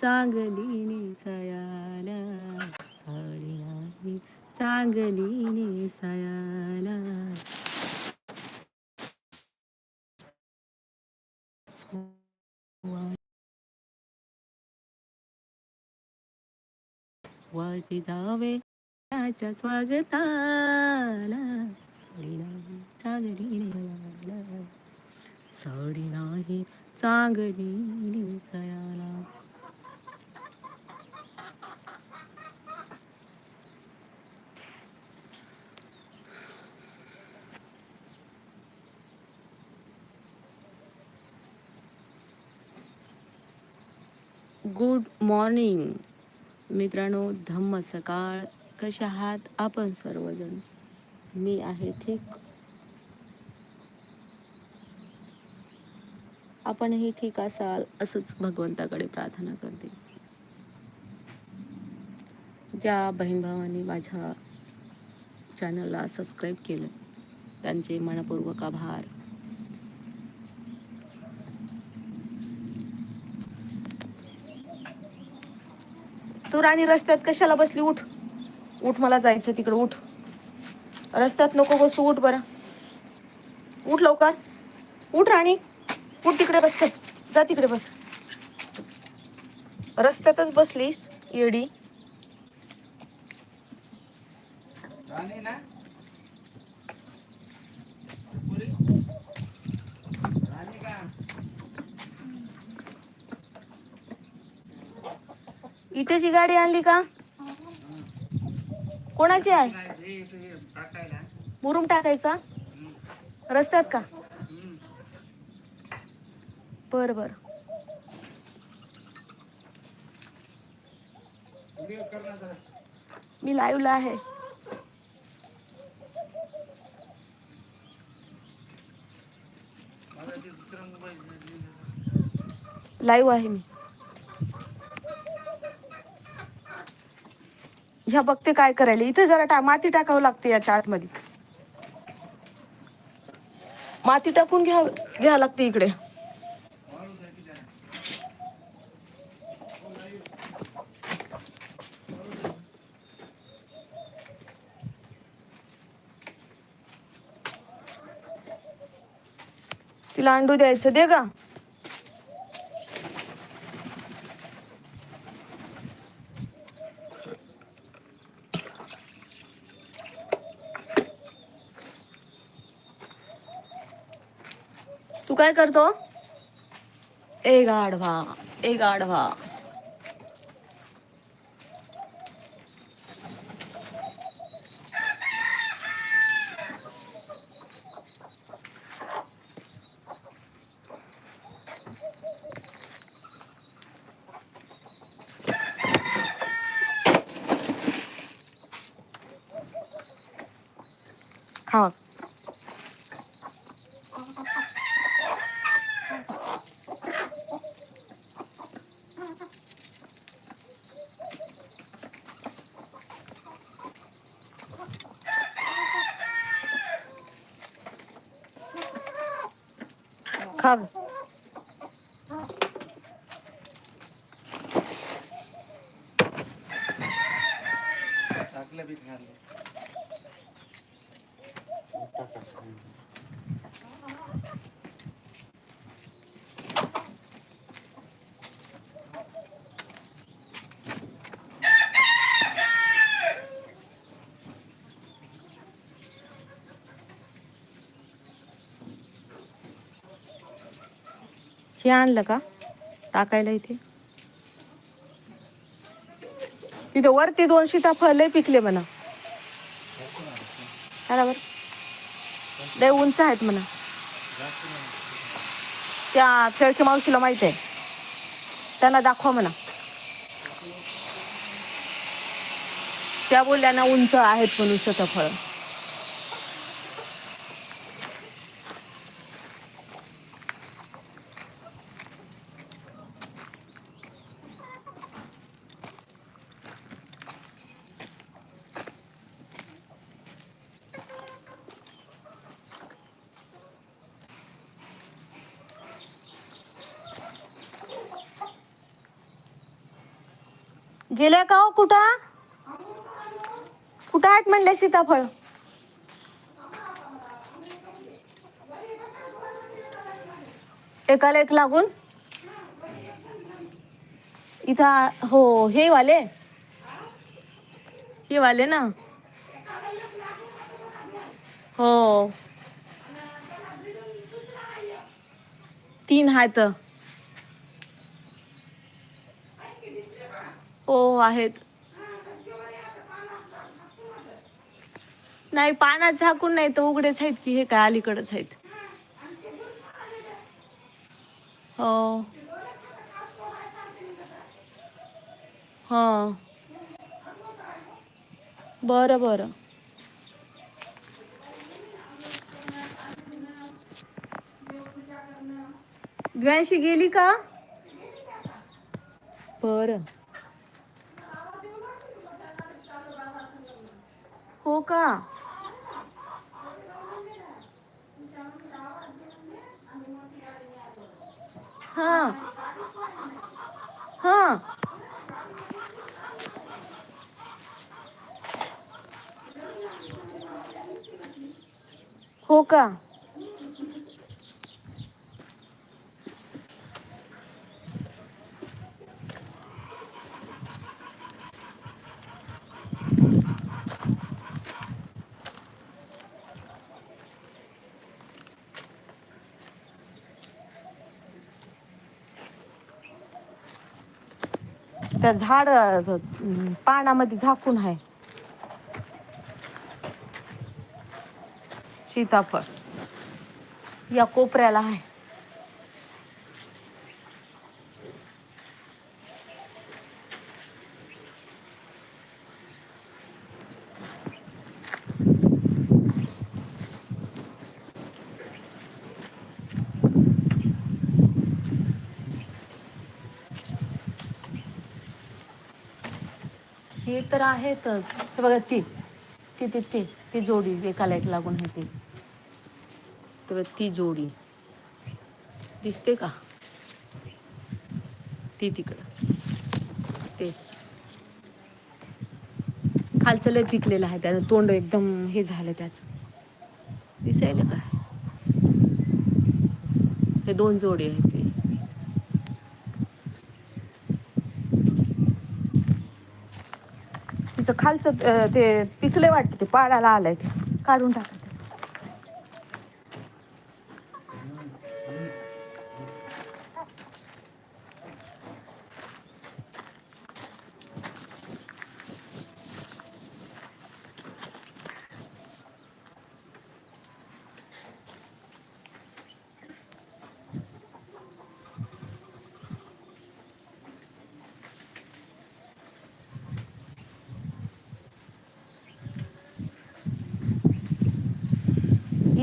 சாகலீனே சயாலா சாலியானி சாகலீனே சயாலா வாழ்த்திதாவே ராஜா ஸ்வாகத்தாலா சாடினாகி சாகலீனே சயாலா good morning. मित्रांनो धम्म सकाळ. कशा आहात? आपण सर्वजण. मी आहे ठीक. आपणही ठीक असाल असंच भगवंताकडे प्रार्थना करते. ज्या बहीण भावांनी माझ्या चॅनलला सबस्क्राईब केलं त्यांचे मनपूर्वक आभार. तू राणी रस्त्यात कशाला बसली? उठ. उठ मला जायचं तिकडे उठ. रस्त्यात नको बसू उठ बरं. उठ लवकर. उठ राणी. उठ तिकडे बस जा तिकडे बस. रस्त्यातच बसलीस येडी. इटेची गाडी आणली का? कोणाची आहे? मुरुम टाकायचा? रस्त्यात का? बर बर. मी लाईव्हला आहे. मला लाईव्ह आहे मी. ह्या बघते काय करायला. इथे जरा टा माती टाकावं लागते याच्या आतमध्ये. माती टाकून घ्या घ्या लागते इकडे. तिला अंडू द्यायचं दे गा. काय करतो एक आडवा एक आडवा Oh. खा ग. टाकलं बी खाल्लं हे आणलं का? टाकायला इथे. तिथे वरती दोन सीताफळ लय पिकले म्हणा. बरोबर लय उंच आहेत म्हणा. त्या शेळके मावशीला माहीत आहे. त्यांना दाखवा म्हणा. त्या बोलल्या ना उंच आहेत म्हणून सीताफळ गेल्या का हो कुठं? कुठं आहेत म्हणले सीताफळ? एकाला एक लागून? इथं हो हे वाले. हे वाले ना? हो. तीन आहेत. हो आहेत. नाही पानात झाकून नाही तर उघडेच आहेत की हे काय अलीकडेच आहेत. हो. ह. बरं बरं. द्व्यांशी गेली का? बरं. हो का? हा। हा। हो का? त्या झाड पानामध्ये झाकून आहे. सीताफळ. या कोपऱ्याला आहे. हे तर आहेतच. हे बघा ती. ती ती ती. ती जोडी एकाला एक लागून आहे ती ते ती जोडी. दिसते का? ती तिकडं. ते. खालचं लय पिकलेलं आहे त्याचं तोंड एकदम हे झालं त्याचं. दिसायला का हे दोन जोडी आहेत ते तिचं खालचं ते पिकले वाटतं ते पाडाला आलंय ते. काढून टाका.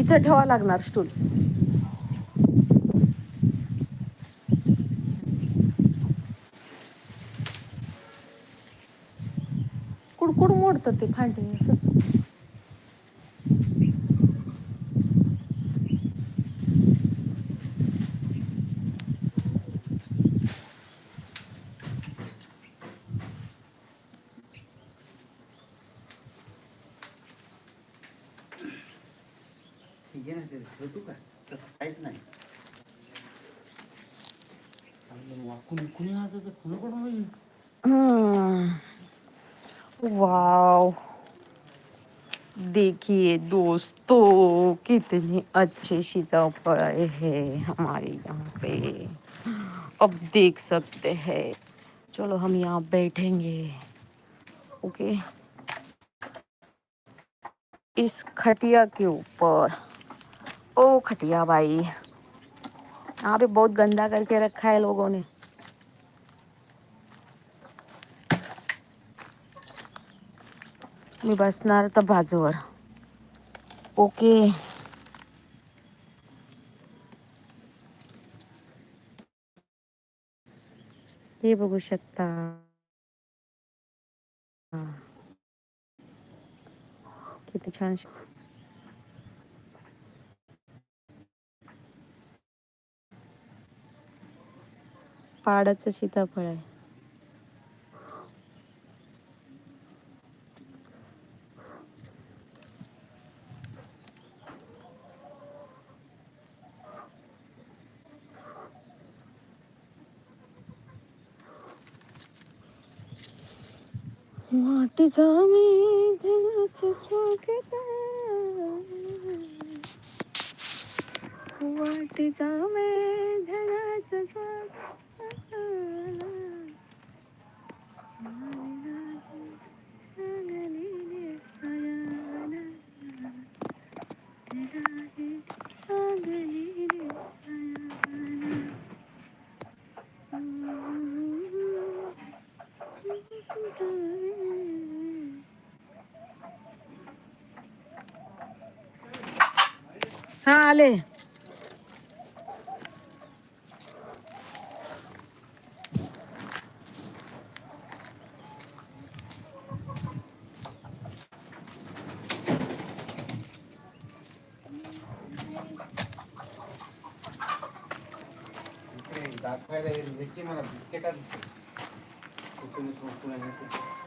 इथं ठेवा लागणार स्टूल कुडकुड मोडतं ते फांटे असंच ठीक ना ते ठेवतो का तसं काहीच नाही। देखिए दोस्तों, कितनी अच्छी सीताफल है हमारे यहाँ पे। अब देख सकते हैं। चलो हम यहाँ बैठेंगे, ओके? इस खटिया के ऊपर। ओ खटिया भाई। यहाँ पे बहुत गंदा करके रखा है लोगों ने। मी बसणार तर बाजूवर ओके। हे बघू शकता। किती छान पाडाचं सीताफळ आहे. वाट जामी देवाचे स्वागत वाट जामे धनाचं स्वागत हा आले Te calles. Porque no somos una gente.